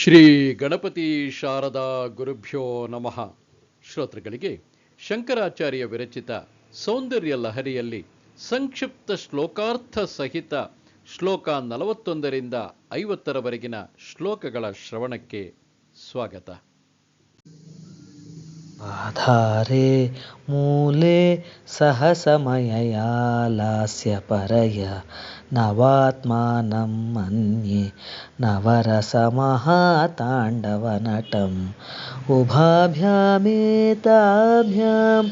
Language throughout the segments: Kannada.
ಶ್ರೀ ಗಣಪತಿ ಶಾರದಾ ಗುರುಭ್ಯೋ ನಮಃ. ಶ್ರೋತೃಗಳಿಗೆ ಶಂಕರಾಚಾರ್ಯ ವಿರಚಿತ ಸೌಂದರ್ಯ ಲಹರಿಯಲ್ಲಿ ಸಂಕ್ಷಿಪ್ತ ಶ್ಲೋಕಾರ್ಥ ಸಹಿತ ಶ್ಲೋಕ ನಲವತ್ತೊಂದರಿಂದ ಐವತ್ತರವರೆಗಿನ ಶ್ಲೋಕಗಳ ಶ್ರವಣಕ್ಕೆ ಸ್ವಾಗತ. आधारे मूले सहसमयया लास्यपरया नवात्मानं मन्ये नवरसमहाताण्डवनटम् उभाभ्यामेताभ्याम्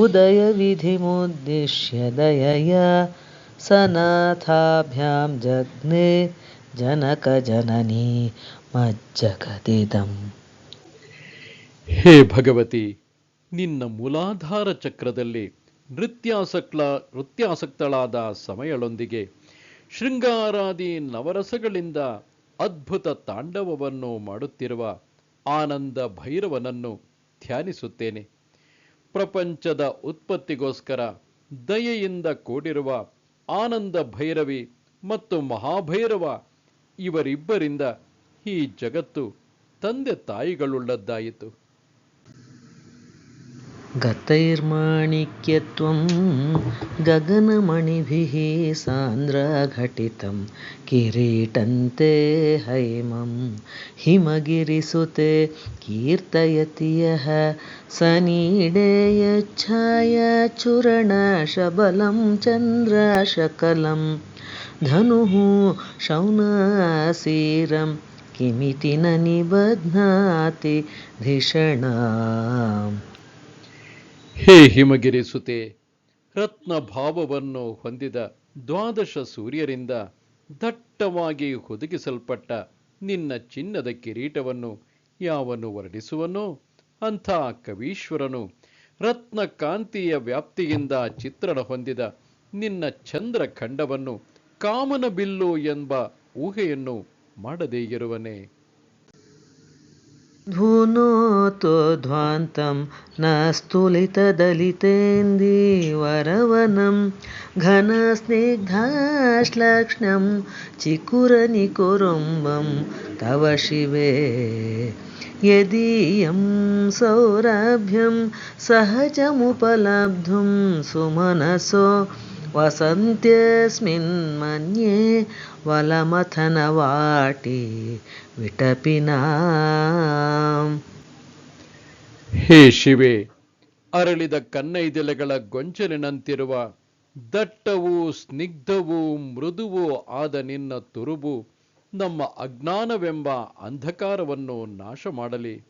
उदयविधिमुद्दिश्य दयया सनाथाभ्यां जग्ने जनकजननी मज्जगदिदम्। ಹೇ ಭಗವತಿ, ನಿನ್ನ ಮೂಲಾಧಾರ ಚಕ್ರದಲ್ಲಿ ನೃತ್ಯಾಸಕ್ತ ನೃತ್ಯಾಸಕ್ತಳಾದ ಸಮಯಳೊಂದಿಗೆ ಶೃಂಗಾರಾದಿ ನವರಸಗಳಿಂದ ಅದ್ಭುತ ತಾಂಡವವನ್ನು ಮಾಡುತ್ತಿರುವ ಆನಂದ ಭೈರವನನ್ನು ಧ್ಯಾನಿಸುತ್ತೇನೆ. ಪ್ರಪಂಚದ ಉತ್ಪತ್ತಿಗೋಸ್ಕರ ದಯೆಯಿಂದ ಕೂಡಿರುವ ಆನಂದ ಭೈರವಿ ಮತ್ತು ಮಹಾಭೈರವ ಇವರಿಬ್ಬರಿಂದ ಈ ಜಗತ್ತು ತಂದೆ ತಾಯಿಗಳುಳ್ಳದ್ದಾಯಿತು. गतैर्माणिक्यत्वं गगनमणिभिः सान्द्रघटितं किरीटन्ते हैमं हिमगिरिसुते कीर्तयति यः सनीडे यच्छायाचूरणशबलं चन्द्रशकलं धनुः शौनासीरं किमिति न निबध्नाति धिषणाम् ಹೇ ಹಿಮಗಿರಿ ಸುತೆ ರತ್ನ ಭಾವವನ್ನು ಹೊಂದಿದ ದ್ವಾದಶ ಸೂರ್ಯರಿಂದ ದಟ್ಟವಾಗಿ ಹುದುಗಿಸಲ್ಪಟ್ಟ ನಿನ್ನ ಚಿನ್ನದ ಕಿರೀಟವನ್ನು ಯಾವನು ವರ್ಣಿಸುವನೋ? ಅಂಥ ಕವೀಶ್ವರನು ರತ್ನ ಕಾಂತಿಯ ವ್ಯಾಪ್ತಿಯಿಂದ ಚಿತ್ರಣ ಹೊಂದಿದ ನಿನ್ನ ಚಂದ್ರ ಖಂಡವನ್ನು ಕಾಮನ ಬಿಲ್ಲು ಎಂಬ ಊಹೆಯನ್ನು ಮಾಡದೇ ಇರುವನೇ. धूनोतो ध्वान्तं न स्तुलितदलितेन्दीवरवनं घनस्निग्धाश्लक्ष्णं चिकुरनिकुरुम्बं तव शिवे। यदीयं सौरभ्यं सहजमुपलब्धुं सुमनसो वसन्त्यस्मिन् मन्ये वलमथनवाटी ವಿಟಪಿನಾಂ. ಹೇ ಶಿವೆ, ಅರಳಿದ ಕನ್ನೈದೆಲೆಗಳ ಗೊಂಚಲಿನಂತಿರುವ ದಟ್ಟವೂ ಸ್ನಿಗ್ಧವೂ ಮೃದುವೂ ಆದ ನಿನ್ನ ತುರುಬು ನಮ್ಮ ಅಜ್ಞಾನವೆಂಬ ಅಂಧಕಾರವನ್ನು ನಾಶ ಮಾಡಲಿ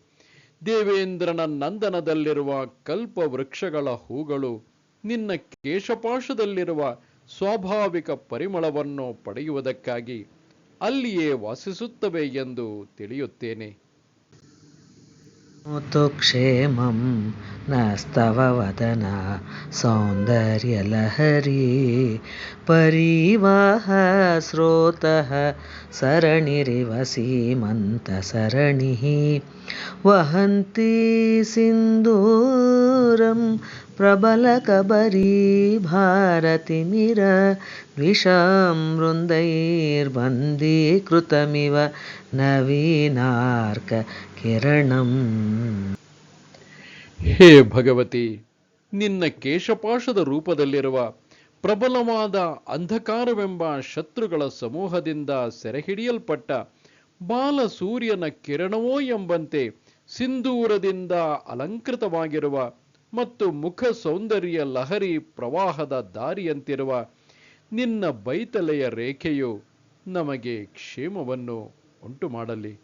ದೇವೇಂದ್ರನ ನಂದನದಲ್ಲಿರುವ ಕಲ್ಪ ವೃಕ್ಷಗಳ ಹೂಗಳು ನಿನ್ನ ಕೇಶಪಾಶದಲ್ಲಿರುವ ಸ್ವಾಭಾವಿಕ ಪರಿಮಳವನ್ನು ಪಡೆಯುವುದಕ್ಕಾಗಿ ಅಲ್ಲಿಯೇ ವಾಸಿಸುತ್ತವೆ ಎಂದು ತಿಳಿಯುತ್ತೇನೆ. ಮುತು ಕ್ಷೇಮಂ ಸೌಂದರ್ಯ ಲಹರಿ ಪರಿವಾಹ ಸ್ರೋತಃ ಸರಣಿರಿವ ಸೀಮಂತ ಸರಣಿ ವಹಂತಿ ಸಿಂಧೂ भारतिमिर द्विषां वृन्दैर्बन्दीकृतमिव नवीनार्ककिरणम् ಹೇ ಭಗವತಿ ನಿನ್ನ ಕೇಶಪಾಶದ ರೂಪದಲ್ಲಿರುವ ಪ್ರಬಲವಾದ ಅಂಧಕಾರವೆಂಬ ಶತ್ರುಗಳ ಸಮೂಹದಿಂದ ಸೆರೆಹಿಡಿಯಲ್ಪಟ್ಟ ಬಾಲ ಸೂರ್ಯನ ಕಿರಣವೋ ಎಂಬಂತೆ ಸಿಂಧೂರದಿಂದ ಅಲಂಕೃತವಾಗಿರುವ ಮತ್ತು ಮುಖ ಸೌಂದರ್ಯ ಲಹರಿ ಪ್ರವಾಹದ ದಾರಿಯಂತಿರುವ ನಿನ್ನ ಬೈತಲೆಯ ರೇಖೆಯು ನಮಗೆ ಕ್ಷೇಮವನ್ನು ಉಂಟು ಮಾಡಲಿ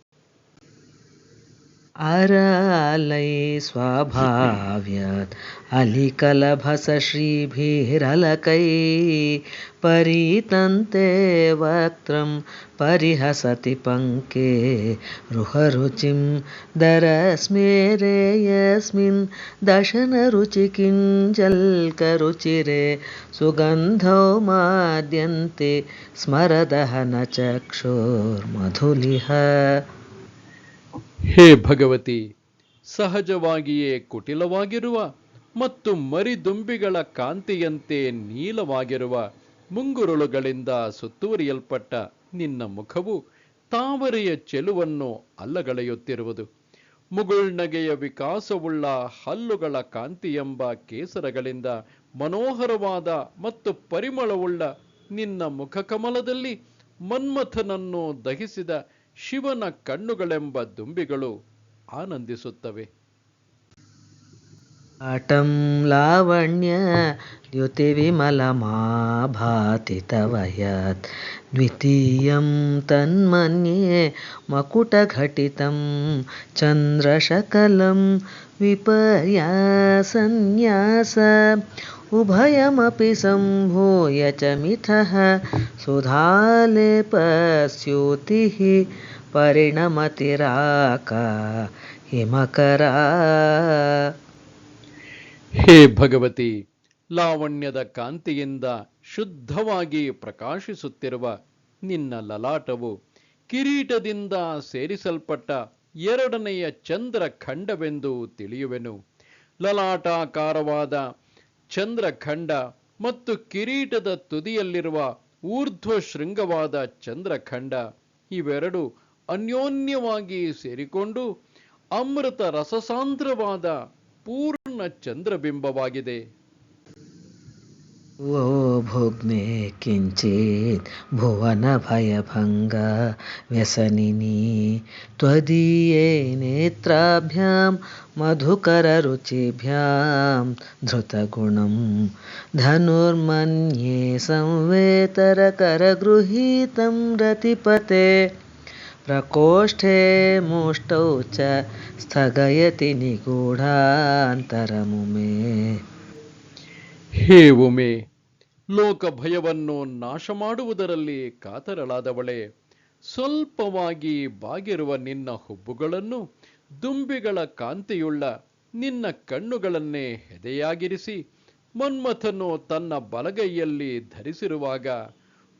अरालै स्वाभाव्यात्। अलिकलभसश्रीभिरलकै परीतन्ते वक्त्रं परिहसति पङ्के। रुहरुचिं दरस्मेरे यस्मिन् दशनरुचिकिञ्जल्करुचिरे सुगन्धौ माद्यन्ते स्मरदहनचक्षुर्मधुलिह। ಹೇ ಭಗವತಿ, ಸಹಜವಾಗಿಯೇ ಕುಟಿಲವಾಗಿರುವ ಮತ್ತು ಮರಿದುಂಬಿಗಳ ಕಾಂತಿಯಂತೆ ನೀಲವಾಗಿರುವ ಮುಂಗುರುಳುಗಳಿಂದ ಸುತ್ತುವರಿಯಲ್ಪಟ್ಟ ನಿನ್ನ ಮುಖವು ತಾವರೆಯ ಚೆಲುವನ್ನು ಅಲ್ಲಗಳೆಯುತ್ತಿರುವುದು. ಮುಗುಳ್ನಗೆಯ ವಿಕಾಸವುಳ್ಳ ಹಲ್ಲುಗಳ ಕಾಂತಿ ಎಂಬ ಕೇಸರಗಳಿಂದ ಮನೋಹರವಾದ ಮತ್ತು ಪರಿಮಳವುಳ್ಳ ನಿನ್ನ ಮುಖಕಮಲದಲ್ಲಿ ಮನ್ಮಥನನ್ನು ದಹಿಸಿದ ಶಿವನ ಕಣ್ಣುಗಳೆಂಬ ದುಂಬಿಗಳು ಆನಂದಿಸುತ್ತವೆ. ಆಟಂ ಲಾವಣ್ಯ ದ್ಯುತಿ ತವಯತ್ ದ್ವಿತೀಯಂ ತನ್ಮನ್ಯೆ ಮಕುಟಘಟಿತಂ ಚಂದ್ರಶಕಲಂ चन्द्रशकलं विपर्यासन्न्यास उभयमपि सम्भूय च मिथः सुधालेपस्यूतिः परिणमतिराका हिमकरा ಹೇ ಭಗವತಿ ಲಾವಣ್ಯದ ಕಾಂತಿಯಿಂದ ಶುದ್ಧವಾಗಿ ಪ್ರಕಾಶಿಸುತ್ತಿರುವ ನಿನ್ನ ಲಲಾಟವು ಕಿರೀಟದಿಂದ ಸೇರಿಸಲ್ಪಟ್ಟ ಎರಡನೆಯ ಚಂದ್ರ ಖಂಡವೆಂದು ತಿಳಿಯುವೆನು. ಲಲಾಟಾಕಾರವಾದ ಚಂದ್ರಖಂಡ ಮತ್ತು ಕಿರೀಟದ ತುದಿಯಲ್ಲಿರುವ ಊರ್ಧ್ವ ಶೃಂಗವಾದ ಚಂದ್ರಖಂಡ ಇವೆರಡು ಅನ್ಯೋನ್ಯವಾಗಿ ಸೇರಿಕೊಂಡು ಅಮೃತ ರಸಸಾಂದ್ರವಾದ ಪೂರ್ಣ ಚಂದ್ರಬಿಂಬವಾಗಿದೆ. वो भोग्मे किञ्चित् भुवनभयभङ्ग व्यसनिनी। त्वदीये नेत्राभ्यां मधुकररुचिभ्यां धृतगुणं धनुर्मन्ये संवेतरकरगृहीतं रतिपते। प्रकोष्ठे मुष्टौ च स्थगयति निगूढान्तरमुमे। हे उमे ಲೋಕ ಭಯವನ್ನು ನಾಶ ಮಾಡುವುದರಲ್ಲಿ ಕಾತರಳಾದವಳೆ, ಸ್ವಲ್ಪವಾಗಿ ಬಾಗಿರುವ ನಿನ್ನ ಹುಬ್ಬುಗಳನ್ನು ದುಂಬಿಗಳ ಕಾಂತಿಯುಳ್ಳ ನಿನ್ನ ಕಣ್ಣುಗಳನ್ನೇ ಹೆದೆಯಾಗಿರಿಸಿ, ಮನ್ಮಥನು ತನ್ನ ಬಲಗೈಯಲ್ಲಿ ಧರಿಸಿರುವಾಗ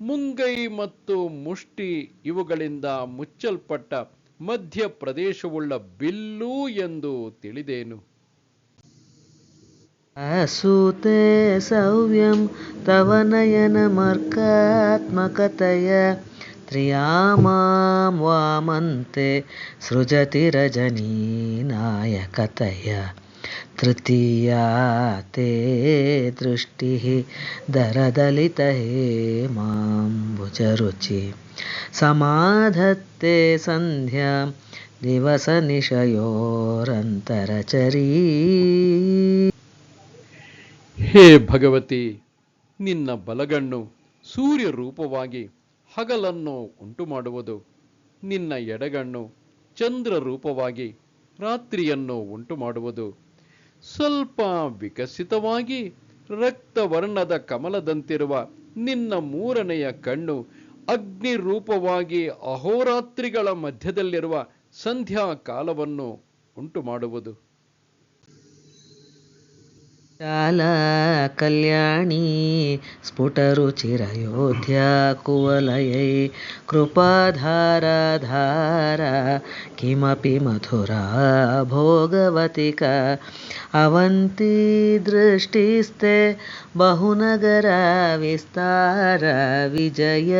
ಮುಂಗೈ ಮತ್ತು ಮುಷ್ಟಿ ಇವುಗಳಿಂದ ಮುಚ್ಚಲ್ಪಟ್ಟ ಮಧ್ಯಪ್ರದೇಶವುಳ್ಳ ಬಿಲ್ಲು ಎಂದು ತಿಳಿದೇನು? असूते सव्यं तव नयनमर्कात्मकतया। त्रियामां वामन्ते सृजति रजनीनायकतया तृतीया ते दृष्टिः दरदलितहेमाम्बुजरुचि। समाधत्ते सन्ध्यां दिवसनिशयोरन्तरचरी ಹೇ ಭಗವತಿ, ನಿನ್ನ ಬಲಗಣ್ಣು ಸೂರ್ಯ ರೂಪವಾಗಿ ಹಗಲನ್ನು ಉಂಟು ಮಾಡುವುದು ನಿನ್ನ ಎಡಗಣ್ಣು ಚಂದ್ರ ರೂಪವಾಗಿ ರಾತ್ರಿಯನ್ನು ಉಂಟು ಮಾಡುವುದು ಸ್ವಲ್ಪ ವಿಕಸಿತವಾಗಿ ರಕ್ತವರ್ಣದ ಕಮಲದಂತಿರುವ ನಿನ್ನ ಮೂರನೆಯ ಕಣ್ಣು ಅಗ್ನಿ ರೂಪವಾಗಿ ಅಹೋರಾತ್ರಿಗಳ ಮಧ್ಯದಲ್ಲಿರುವ ಸಂಧ್ಯಾ ಕಾಲವನ್ನು ಉಂಟು ಮಾಡುವುದು शाला कल्याणी स्फुटरुचिरयोध्या कुवलयै कृपाधाराधारा किमपि मधुरा भोगवतिका अवन्ती दृष्टिस्ते बहुनगरा विस्तार विजय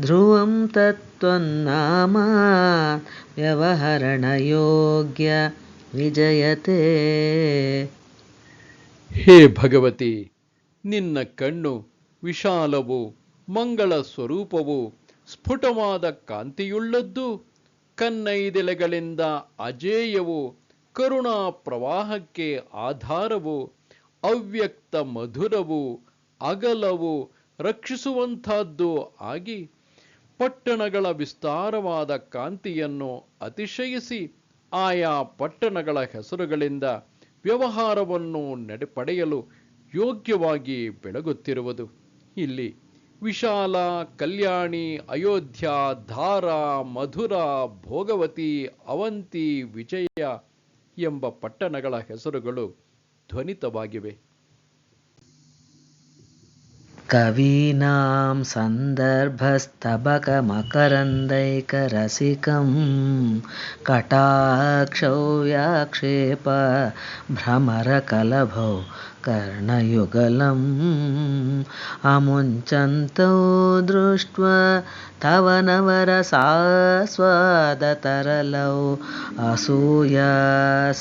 ध्रुवं तत्त्वन्नामा व्यवहरणयोग्य विजयते ಹೇ ಭಗವತಿ, ನಿನ್ನ ಕಣ್ಣು ವಿಶಾಲವು, ಮಂಗಳ ಸ್ವರೂಪವು, ಸ್ಫುಟವಾದ ಕಾಂತಿಯುಳ್ಳದ್ದು, ಕನ್ನೈದೆಲೆಗಳಿಂದ ಅಜೇಯವು, ಕರುಣಾ ಪ್ರವಾಹಕ್ಕೆ ಆಧಾರವು, ಅವ್ಯಕ್ತ ಮಧುರವು, ಅಗಲವು ರಕ್ಷಿಸುವಂತಹದ್ದು ಆಗಿ, ಪಟ್ಟಣಗಳ ವಿಸ್ತಾರವಾದ ಕಾಂತಿಯನ್ನು ಅತಿಶಯಿಸಿ, ಆಯಾ ಪಟ್ಟಣಗಳ ಹೆಸರುಗಳಿಂದ ವ್ಯವಹಾರವನ್ನು ನಡೆ ಪಡೆಯಲು ಯೋಗ್ಯವಾಗಿ ಬೆಳಗುತ್ತಿರುವುದು. ಇಲ್ಲಿ ವಿಶಾಲ ಕಲ್ಯಾಣಿ, ಅಯೋಧ್ಯ, ಧಾರ, ಮಧುರ, ಭೋಗವತಿ, ಅವಂತಿ, ವಿಜಯ ಎಂಬ ಪಟ್ಟಣಗಳ ಹೆಸರುಗಳು ಧ್ವನಿತವಾಗಿವೆ. कवीनां सन्दर्भस्तबकमकरन्दैकरसिकं कटाक्षौ व्याक्षेप भ्रमरकलभौ कर्णयुगलम् अमुञ्चन्तौ दृष्ट्वा तव नवरसास्वादतरलौ असूया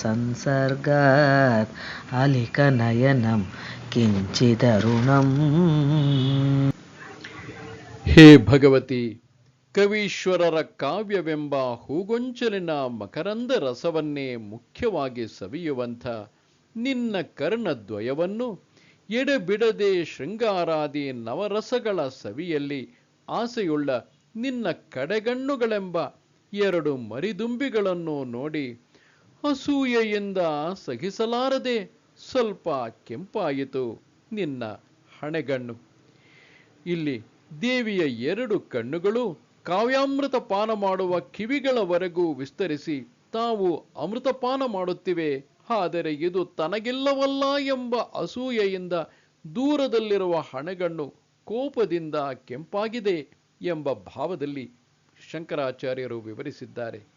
संसर्गात् अलिकनयनं ಕಿಂಚಿದರುಣಂ ಹೇ ಭಗವತಿ, ಕವೀಶ್ವರರ ಕಾವ್ಯವೆಂಬ ಹೂಗೊಂಚಲಿನ ಮಕರಂದ ರಸವನ್ನೇ ಮುಖ್ಯವಾಗಿ ಸವಿಯುವಂಥ ನಿನ್ನ ಕರ್ಣದ್ವಯವನ್ನು ಎಡೆಬಿಡದೆ ಶೃಂಗಾರಾದಿ ನವರಸಗಳ ಸವಿಯಲ್ಲಿ ಆಸೆಯುಳ್ಳ ನಿನ್ನ ಕಡೆಗಣ್ಣುಗಳೆಂಬ ಎರಡು ಮರಿದುಂಬಿಗಳನ್ನು ನೋಡಿ ಅಸೂಯೆಯಿಂದ ಸಹಿಸಲಾರದೆ ಸ್ವಲ್ಪ ಕೆಂಪಾಯಿತು ನಿನ್ನ ಹಣೆಗಣ್ಣು. ಇಲ್ಲಿ ದೇವಿಯ ಎರಡು ಕಣ್ಣುಗಳು ಕಾವ್ಯಾಮೃತ ಪಾನ ಮಾಡುವ ಕಿವಿಗಳವರೆಗೂ ವಿಸ್ತರಿಸಿ ತಾವು ಅಮೃತಪಾನ ಮಾಡುತ್ತಿವೆ. ಆದರೆ ಇದು ತನಗಿಲ್ಲವಲ್ಲ ಎಂಬ ಅಸೂಯೆಯಿಂದ ದೂರದಲ್ಲಿರುವ ಹಣೆಗಣ್ಣು ಕೋಪದಿಂದ ಕೆಂಪಾಗಿದೆ ಎಂಬ ಭಾವದಲ್ಲಿ ಶಂಕರಾಚಾರ್ಯರು ವಿವರಿಸಿದ್ದಾರೆ.